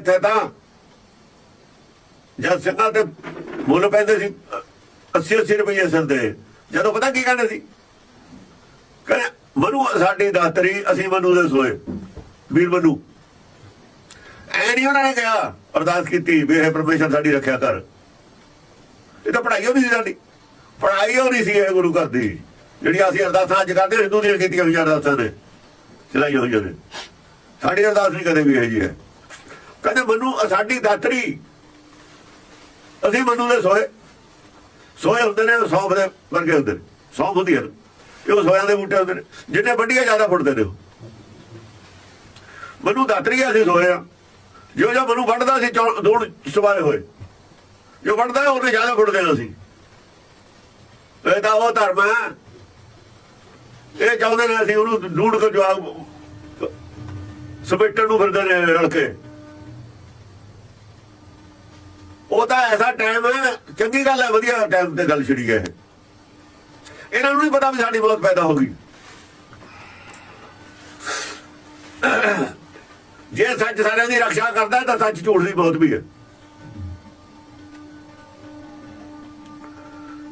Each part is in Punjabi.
ਇੱਥੇ ਤਾਂ ਜਦ ਸਿੰਘਾਂ ਤੇ ਮੁੱਲ ਪੈਂਦੇ ਸੀ 80 80 ਰੁਪਏ ਸਿਰ ਦੇ। ਜਦੋਂ ਪਤਾ ਕੀ ਕਹਿੰਦੇ ਸੀ? ਕਹਿੰਦੇ, ਮਨੂ, ਸਾਡੀ ਦਾਤਰੀ, ਅਸੀਂ ਮਨੂ ਦੇ ਸੋਏ। ਵੀਰ ਮਨੂ, ਐ ਨਹੀਂ ਉਹਨਾਂ ਨੇ ਕਿਹਾ, ਅਰਦਾਸ ਕੀਤੀ ਵੀ ਇਹ ਪਰਮੇਸ਼ਰ ਸਾਡੀ ਰੱਖਿਆ ਕਰ। ਇਹ ਤਾਂ ਪੜਾਈ ਹੋਣੀ ਸੀ ਸਾਡੀ। ਪੜਾਈ ਹੋਣੀ ਸੀ ਇਹ ਗੁਰੂ ਘਰ ਦੀ, ਜਿਹੜੀਆਂ ਅਸੀਂ ਅਰਦਾਸਾਂ ਅੱਜ ਕਰਦੇ ਹਿੰਦੂ ਦੀਆਂ ਕੀਤੀਆਂ ਹੋਈਆਂ ਅਰਦਾਸਾਂ ਨੇ। ਚਲਾਈਆਂ ਹੋਈਆਂ ਨੇ। ਸਾਡੀ ਅਰਦਾਸ ਨਹੀਂ ਕਦੇ ਵੀ ਇਹ ਜੀ ਹੈ। ਕਹਿੰਦੇ ਮਨੂ ਸਾਡੀ ਦਾਤਰੀ, ਅਸੀਂ ਮਨੂ ਦੇ ਸੋਏ ਸੋਏ ਹੁੰਦੇ ਨੇ, ਸੌਂਫ ਦੇ ਵਰਗੇ ਹੁੰਦੇ ਨੇ, ਸੌਂਫ ਹੁੰਦੀ ਹੈ ਇਹ ਉਹ ਸੋਇਆਂ ਦੇ ਬੂਟੇ ਹੁੰਦੇ ਨੇ, ਜਿੰਨੇ ਵੱਡੀਆਂ ਜ਼ਿਆਦਾ ਫੁੱਟਦੇ ਨੇ ਉਹ। ਮਨੂ ਦਾਤਰੀ ਅਸੀਂ ਸੋਏ ਆ। ਜੋ ਜੋ ਮਨੂ ਵੱਢਦਾ ਸੀ, ਚੌ- ਸਵਾਏ ਹੋਏ। ਜੋ ਵੱਢਦਾ, ਉਹਨੇ ਜ਼ਿਆਦਾ ਫੁੱਟਦੇ ਨੇ ਅਸੀਂ ਇਹ ਤਾਂ ਉਹ ਧਰਮ ਹੈ ਇਹ ਚਾਹੁੰਦੇ ਨੇ ਅਸੀਂ ਉਹਨੂੰ ਢੂੰਡ ਕੇ ਜਵਾਬ ਸਪੇਟਰ ਨੂੰ ਫਿਰਦੇ ਨੇ ਰਲ ਕੇ। ਉਹ ਤਾਂ ਐਸਾ ਟਾਈਮ ਹੈ, ਚੰਗੀ ਗੱਲ ਹੈ, ਵਧੀਆ ਟਾਈਮ ਤੇ ਗੱਲ ਛਿੜੀ ਹੈ ਇਹਨਾਂ ਨੂੰ ਨਹੀਂ ਪਤਾ ਵੀ ਸਾਡੀ ਮੌਤ ਪੈਦਾ ਹੋ ਗਈ। ਜੇ ਸੱਚ ਸਾਰਿਆਂ ਦੀ ਰੱਖਿਆ ਕਰਦਾ ਤਾਂ ਸੱਚ ਝੂਠ ਦੀ ਮੌਤ ਵੀ ਹੈ।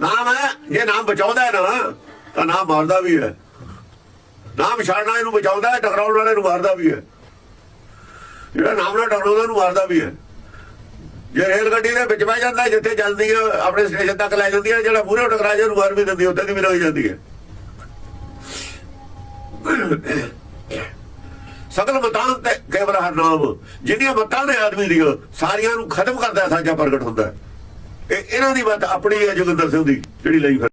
ਨਾਮ ਹੈ ਜੇ ਨਾਮ ਬਚਾਉਂਦਾ ਹੈ ਨਾ, ਤਾਂ ਨਾਮ ਮਾਰਦਾ ਵੀ ਹੈ। ਨਾਮ ਛੱਡਣਾ ਇਹਨੂੰ ਬਚਾਉਂਦਾ ਹੈ, ਟਕਰਾਉਣ ਵਾਲੇ ਨੂੰ ਮਾਰਦਾ ਵੀ ਹੈ। ਜਿਹੜਾ ਨਾਮ ਨਾਲ ਟਕਰਾਉਂਦਾ, ਉਹਨੂੰ ਮਾਰਦਾ ਵੀ ਹੈ। ਜੇ ਰੇਲ ਗੱਡੀ ਦੇ ਵਿੱਚ ਬਹਿ ਜਾਂਦਾ ਜਿੱਥੇ ਜਾਂਦੀ ਆਪਣੇ ਸਟੇਸ਼ਨ ਤੱਕ ਲੈ ਜਾਂਦੀ ਹੈ ਜਿਹੜਾ ਮੂਹਰੇ ਟਕਰਾ ਜਾ ਉਹਨੂੰ ਮਾਰ ਵੀ ਦਿੰਦੀ ਉੱਥੇ ਦੀ ਵੀ ਲੱਗ ਜਾਂਦੀ ਹੈ ਸਗਲ ਮਤਾਂ ਤੇ ਕੇਵਲ ਹਰ ਨਾਮ ਜਿੰਨੀਆਂ ਮਤਾਂ ਨੇ ਆਦਮੀ ਦੀਆਂ ਸਾਰੀਆਂ ਨੂੰ ਖਤਮ ਕਰਦਾ ਹੈ, ਸਾਂਝਾ ਪ੍ਰਗਟ ਹੁੰਦਾ ਇਹ ਇਹਨਾਂ ਦੀ ਮਤ ਆਪਣੀ ਹੈ ਜੋਗਿੰਦਰ ਸਿੰਘ ਦੀ ਜਿਹੜੀ ਲਈ ਫਿਰ